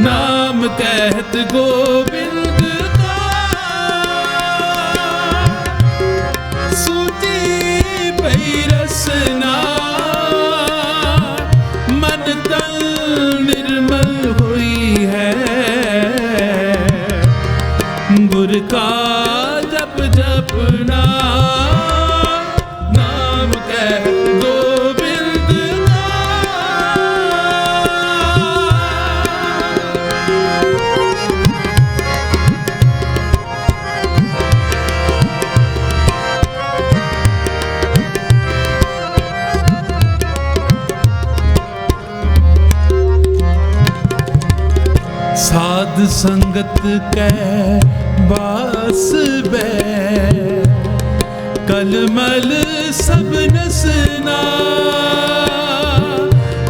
ਨਾਮ ਕਹਿਤ ਗੋਬਿੰਦ ਕਾ ਸੂਚੀ ਪਈ ਰਸਨਾ। ਮਨ ਤਨ ਨਿਰਮਲ ਹੋਈ ਹੈ। ਗੁਰ ਕਾ ਜਪ ਜਪਨਾ। ਸੰਗਤ ਕੈ ਬਾਸ ਬੈ। ਕਲਮਲ ਸਭ ਨਸਨਾ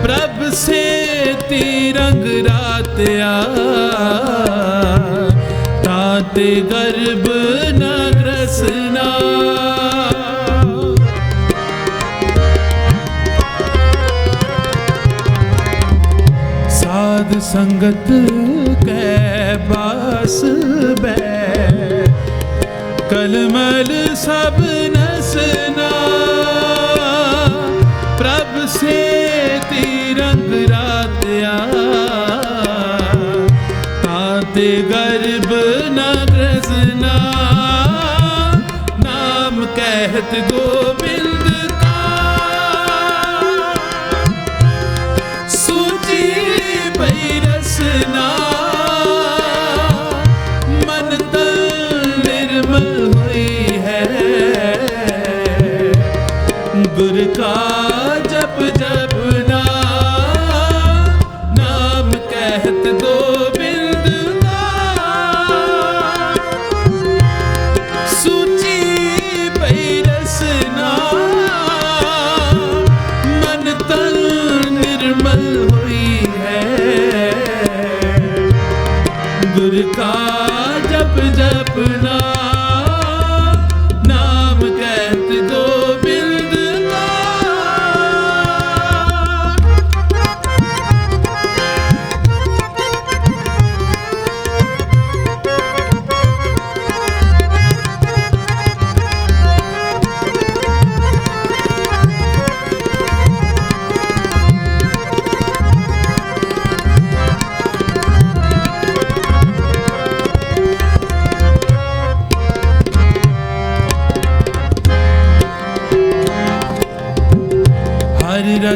ਪ੍ਰਭ ਸੇ ਤਿਰੰਗ ਰਾਤਿਆ। ਤਾਤੇ ਗਰ ਸਾਧ ਸੰਗਤ ਕੈ ਬਾਸ ਬੈ, ਕਲਮਲ ਸਭ ਨਸਨਾ ਪ੍ਰਭ ਸੇ ਤਿਰੰਗ ਰਾਤਿਆ ਤਾਤੇ ਗਰਬ ਨ ਗ੍ਰਸਨਾ ਨਾਮ ਕਹਿਤ ਗੋਬਿੰਦ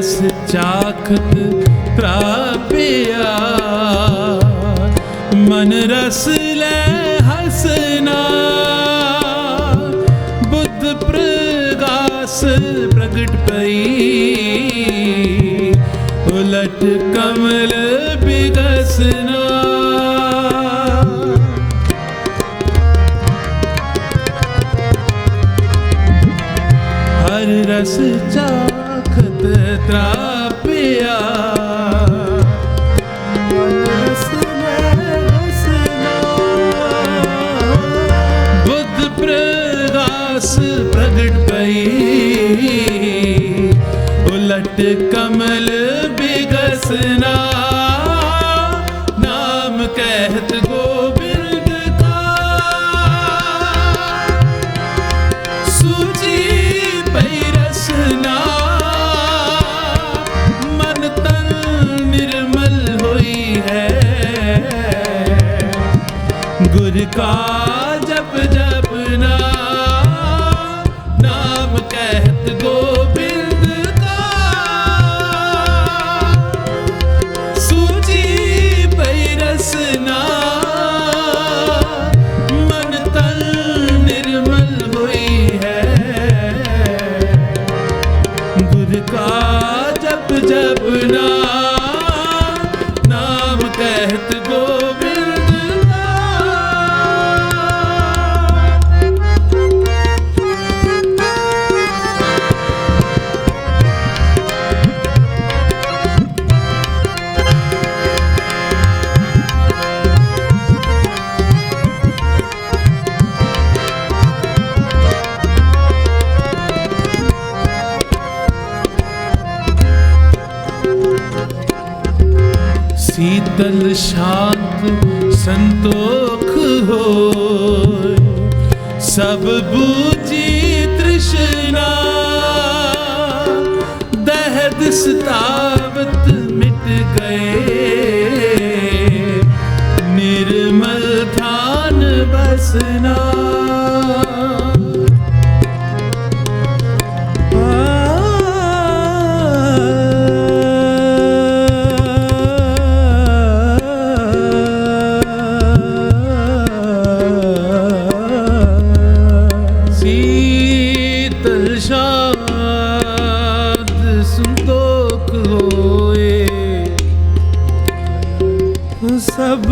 ਰਸ ਚਾਖਤ ਪ੍ਰਾਪਿਆ। ਮਨ ਰਸ ਲੈ ਹਸਨਾ ਬੁੱਧ ਪ੍ਰਗਾਸ ਪ੍ਰਗਟ ਪਈ। ਉਲਟ ਕਮਲ ਬਿਗਸਨਾ ਚਾਖਤ ਤਰਾਪਿਆ। ਬੁੱਧ ਪ੍ਰਗਾਸ ਪ੍ਰਗਟ ਪਈ। ਉਲਟ ਕਮਲ ਬਿਗਸਨਾ ਗੁਰ ਕਾ ਜਪ ਸ਼ੀਤਲ ਸ਼ਾਂਤ ਸੰਤੋਖ ਹੋਏ। ਸਭ ਬੂਝੀ ਤ੍ਰਿਸ਼ਨਾ ਦਹਿਦ ਸਤਾਵਤ ਮਿਟ ਗਏ। ਨਿਰਮਲ ਥਾਨ ਬਸਨਾ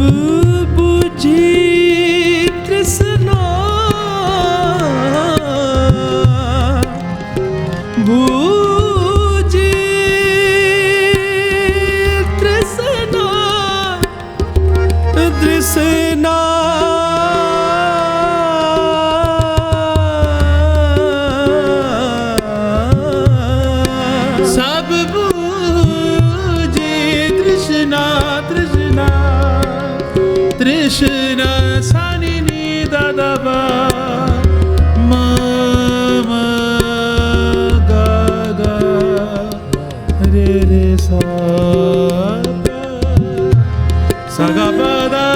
ਸਭ 부ਜੀ ਤ੍ਰਿਸ਼ਨਾ 부ਜੀ ਤ੍ਰਿਸ਼ਨਾ ਤ੍ਰਿਸ਼ਨਾ ਸਭ ਬੂਝੇ ਤ੍ਰਿਸ਼ਨਾ ਤ੍ਰਿਸ਼ਨਾ Krishna Sanini Dadaba Mama Gaga Re Re Sa Sagapada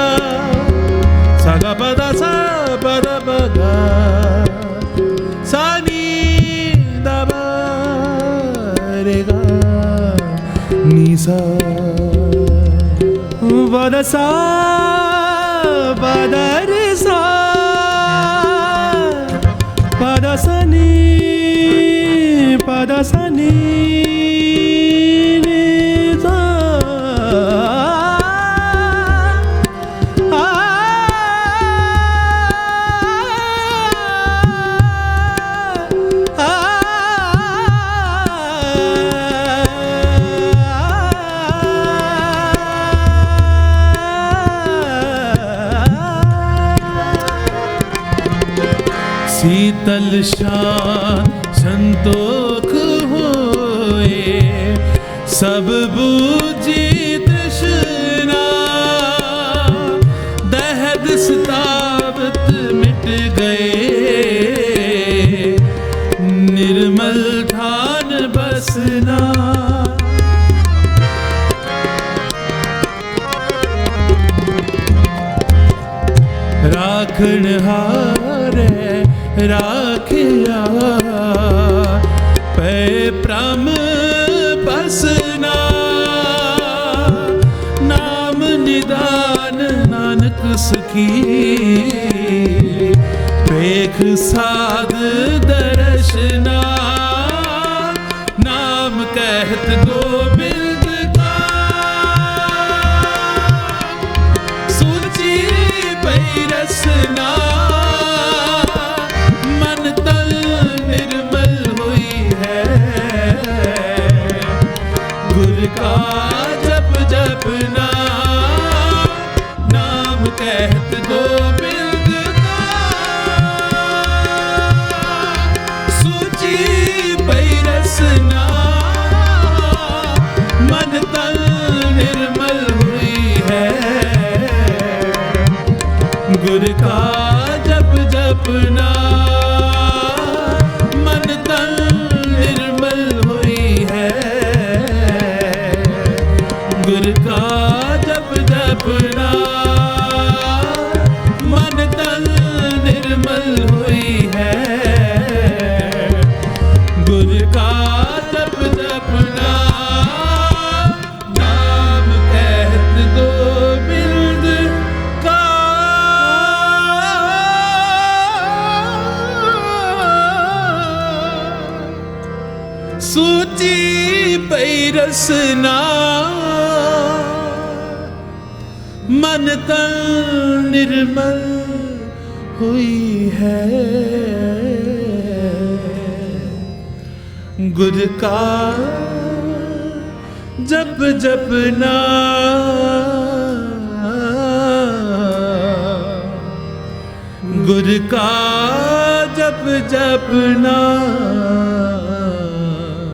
Sagapada Sapada Baga Sani Daba Rega Nisa Vadasa ਗਾ ਪਾ ਤਲਸ਼ਾ ਸੰਤੋਖ ਹੋਏ, ਸਭ ਬੂਝੀ ਤ੍ਰਿਸ਼ਨਾ ਦਹਿਦ ਸਤਾਬਤ ਮਿਟ ਗਏ, ਨਿਰਮਲ ਧਾਨ ਬਸਨਾ। ਰਾਖਣ ਹਾਰੇ ਰਾਖਿਆ ਪੈ ਪ੍ਰਮ ਬਸਨਾ ਨਾਮ ਨਿਦਾਨ ਨਾਨਕ ਸੁਖੀ ਵੇਖ ਸਾਧ ਦਰਸ਼ਨਾ ਨਾਮ ਕਹਿਤ ਗੋਬਿੰਦ ਗੁਰ ਜਪ ਜਪਨਾ ਮਨ ਤਨ ਨਿਰਮਲ ਹੋਈ ਹੈ। ਗੁਰ ਕਾ ਜਪ ਜਪਨਾ ਨਾਮ ਕਹਿਤ ਗੋਬਿੰਦ ਕਾ। ਸੂਚੀ ਪਈ ਰਸਨਾ ਤਨ ਨਿਰਮਲ ਹੋਈ ਹੈ। ਗੁਰ ਕਾ ਜਪ ਜਪਨਾ ਗੁਰ ਕਾ ਜਪ ਜਪਨਾ